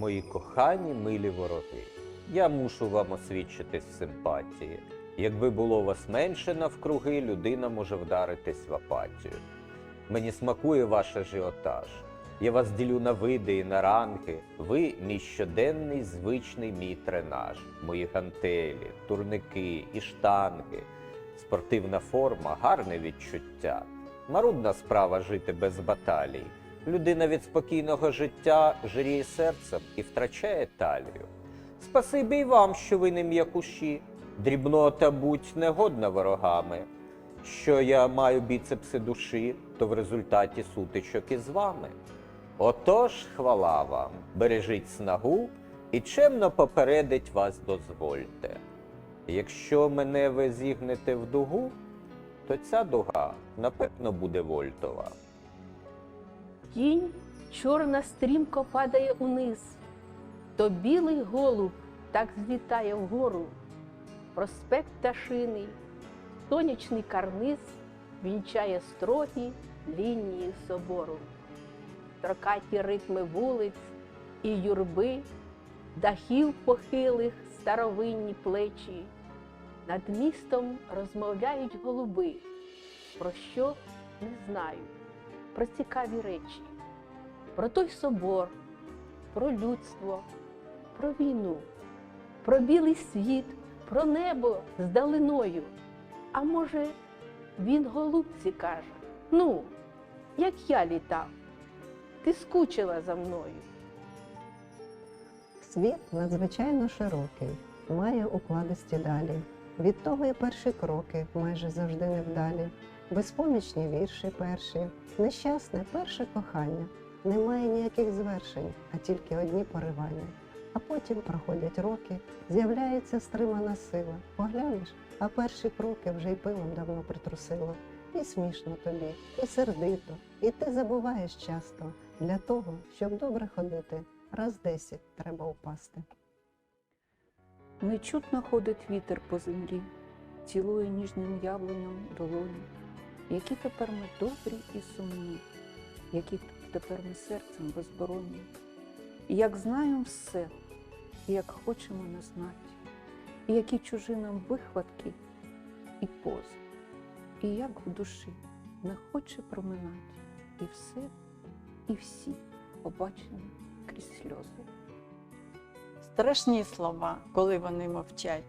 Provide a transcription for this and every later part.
мої кохані милі вороги, я мушу вам освідчитись в симпатії. Якби було вас менше навкруги, людина може вдаритись в апатію. Мені смакує ваш ажіотаж. Я вас ділю на види і на ранги. Ви мій щоденний звичний мій тренаж, мої гантелі, турники і штанги. Спортивна форма, гарне відчуття. Марудна справа жити без баталій. Людина від спокійного життя жиріє серцем і втрачає талію. Спасибі й вам, що ви не м'якуші, дрібнота будь негодна ворогами. Що я маю біцепси душі, то в результаті сутичок із вами. Отож, хвала вам, бережіть снагу і чемно попередить вас дозвольте. Якщо мене ви зігнете в дугу, то ця дуга напевно буде вольтова. Тінь чорна стрімко падає униз, то білий голуб так злітає вгору. Проспект Пташиний, сонячний карниз вінчає строгі лінії собору. Строкаті ритми вулиць і юрби, дахів похилих старовинні плечі. Над містом розмовляють голуби, про що не знаю про цікаві речі, про той собор, про людство, про війну, про білий світ, про небо з далиною. А може, він голубці каже: Ну, як я літав, ти скучила за мною. Світ надзвичайно широкий, має укладисті далі. Від того і перші кроки майже завжди невдалі. Безпомічні вірші перші, нещасне перше кохання. Немає ніяких звершень, а тільки одні поривання. А потім проходять роки, з'являється стримана сила. Поглянеш, а перші кроки вже й пилом давно притрусило. І смішно тобі, і сердито, і ти забуваєш часто. Для того, щоб добре ходити, раз десять треба упасти. Нечутно ходить вітер по землі, цілує ніжним яблуням долоні. Які тепер ми добрі і сумні, які тепер ми серцем безборонні. І як знаємо все, і як хочемо не знати, і які чужі нам вихватки і пози, і як в душі не хоче проминати і все, і всі побачені крізь сльози. Страшні слова, коли вони мовчать,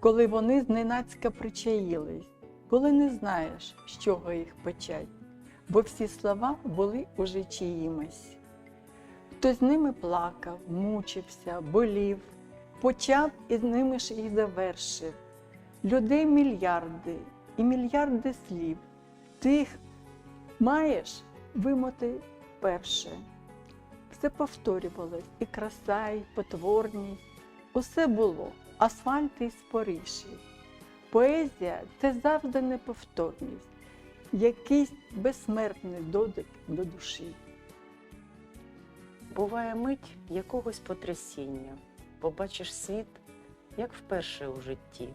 коли вони зненацька причаїлись, коли не знаєш, з чого їх почать, бо всі слова були уже чиїмось. Хтось з ними плакав, мучився, болів, почав і з ними ж і завершив. Людей мільярди і мільярди слів. Ти їх маєш вимоти перше. Все повторювалось, і краса, і потворність. Усе було, асфальт і споріший. Поезія це завжди неповторність, якийсь безсмертний додик до душі. Буває мить якогось потрясіння, побачиш світ, як вперше у житті.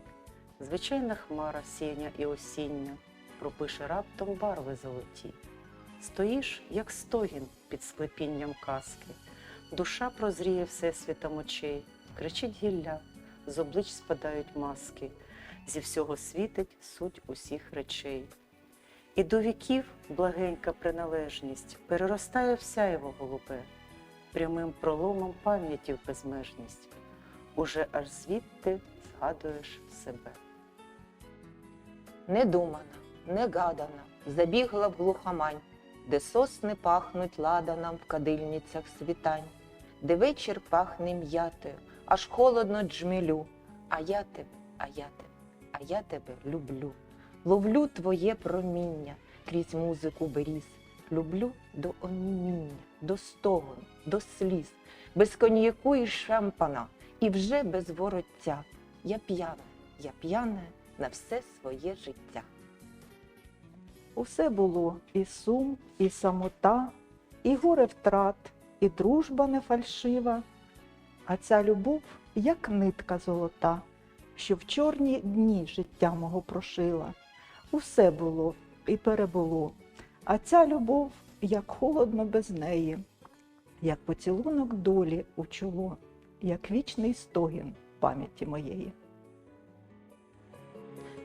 Звичайна хмара сіня і осіння пропише раптом барви золоті. Стоїш, як стогін під склепінням казки, душа прозріє всесвітом очей, кричить гілля, з облич спадають маски, зі всього світить суть усіх речей. І до віків благенька приналежність переростає в сяєво голубе, прямим проломом пам'яті в безмежність. Уже аж звідти згадуєш себе. Недумана, негадана, забігла в глухомань, де сосни пахнуть ладаном в кадильницях світань, де вечір пахне м'ятою, аж холодно джмелю. А я тебе, а я тебе, я тебе люблю. Ловлю твоє проміння крізь музику беріз. Люблю до оніміння, до стогону, до сліз, без коньяку і шампана, і вже без вороття. Я п'яна, я п'яна на все своє життя. Усе було і сум, і самота, і горе втрат, і дружба не фальшива. А ця любов, як нитка золота, що в чорні дні життя мого прошила. Усе було і перебуло, а ця любов, як холодно без неї. як поцілунок долі у чоло, як вічний стогін пам'яті моєї.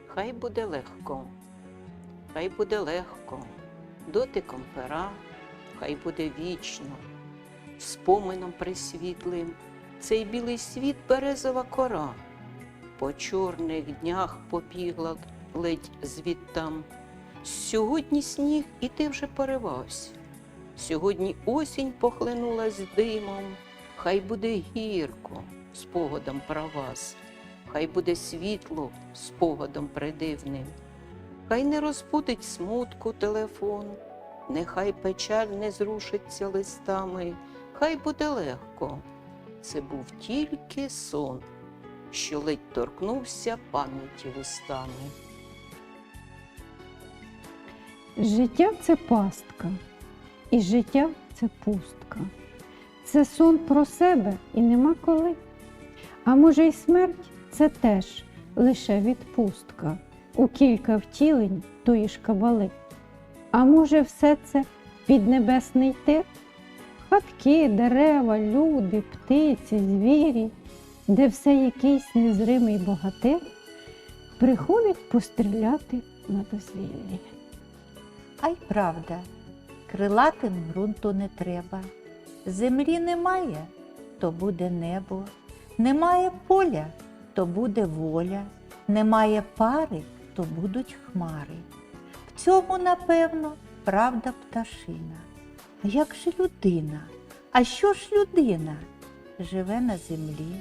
Хай буде легко, хай буде легко, дотиком пера, хай буде вічно, спомином присвітлим, цей білий світ березова кора, по чорних днях побігла ледь звідтам. Сьогодні сніг і ти вже поривався. Сьогодні осінь похлинулась димом, хай буде гірко спогадом про вас хай буде світло спогадом придивним, хай не розбудить смутку телефон, нехай печаль не зрушиться листами, хай буде легко. Це був тільки сон, що ледь торкнувся пам'яті вустами. Життя це пастка, і життя це пустка. Це сон про себе і нема коли. А може, й смерть це теж лише відпустка у кілька втілень тої ж кабали. А може, все це піднебесний тир? Хатки, дерева, люди, птиці, звірі, де все якийсь незримий богатир приходить постріляти на дозвіллі. А й правда, крилатим ґрунту не треба. Землі немає, то буде небо, немає поля, то буде воля, немає пари, то будуть хмари. В цьому, напевно, правда пташина. Як же людина? А що ж людина? Живе на землі,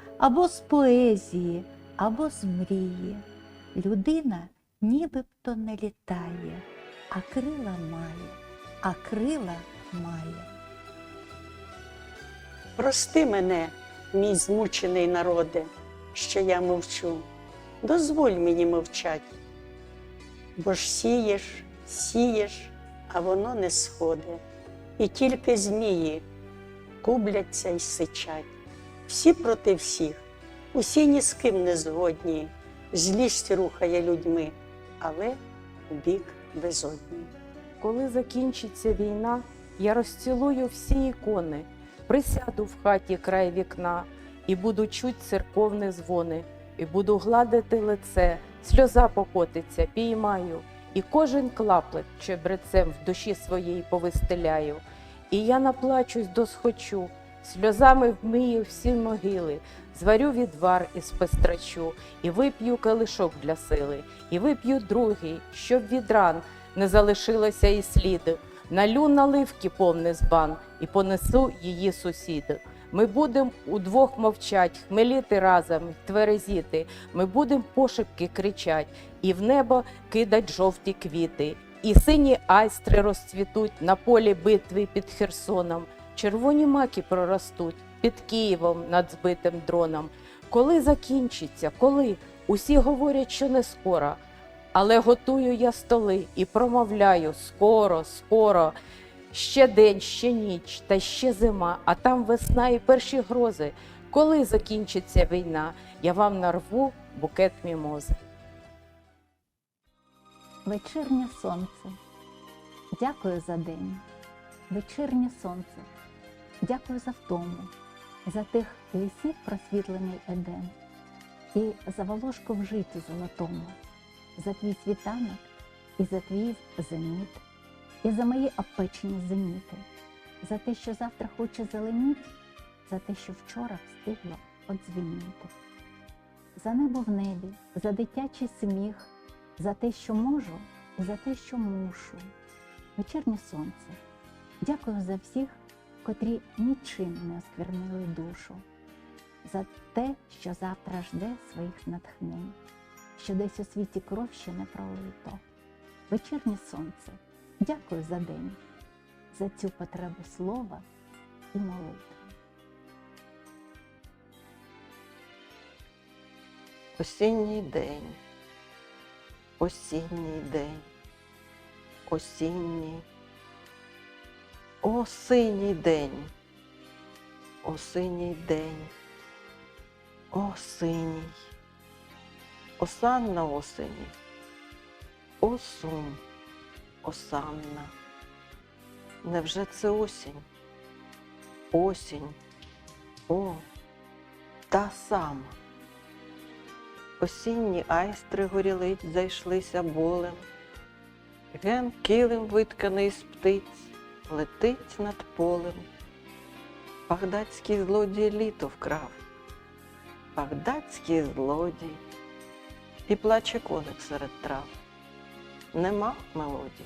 або з поезії, або з мрії. Людина ніби б то не літає, а крила має, а крила має. Прости мене, мій змучений народе, що я мовчу. Дозволь мені мовчать. Бо ж сієш, сієш, а воно не сходе. І тільки змії кубляться й сичать. Всі проти всіх, усі ні з ким не згодні, злість рухає людьми, але в бік безодні. Коли закінчиться війна, я розцілую всі ікони, присяду в хаті край вікна і буду чуть церковні дзвони, і буду гладити лице, сльоза покотиться, піймаю, і кожен клаплет чебрецем в душі своїй повистеляю. І я наплачусь досхочу, сльозами вмию всі могили, зварю відвар із пестрачу, і вип'ю калишок для сили, і вип'ю другий, щоб від ран не залишилося і сліду. Налю наливки повний збан і понесу її сусіду. Ми будем удвох мовчать, хмеліти разом, тверезіти. Ми будем пошепки кричать, і в небо кидать жовті квіти. І сині айстри розцвітуть на полі битви під Херсоном. Червоні маки проростуть під Києвом над збитим дроном. Коли закінчиться, коли усі говорять, що не скоро. Але готую я столи і промовляю скоро, скоро. Ще день, ще ніч, та ще зима, а там весна і перші грози. Коли закінчиться війна, я вам нарву букет мімози. Вечірнє сонце. Дякую за день. Вечірнє сонце. Дякую за втому, за тих лісів просвітлений едем, і за волошку в житті золотому, за твій світанок і за твій зеніт, і за мої опечені зеніти, за те, що завтра хоче зеленіть, за те, що вчора встигло одзвеніти, за небо в небі, за дитячий сміх, за те, що можу, і за те, що мушу. Вечірнє сонце. Дякую за всіх, котрі нічим не осквернили душу, за те, що завтра жде своїх натхнень, що десь у світі кров ще не пролито. Вечірнє сонце. Дякую за день, за цю потребу слова і молитви. Осінній день, осінній день, осінній, осінній день, осінній день, осінній, осанна осені, осум, осанна. Невже це осінь? Осінь, о, та сама. Осінні айстри горілиць зайшлися болем. Ген килим витканий з птиць, летить над полем. Багдадський злодій літо вкрав, багдадський злодій, і плаче коник серед трав. Нема мелодій,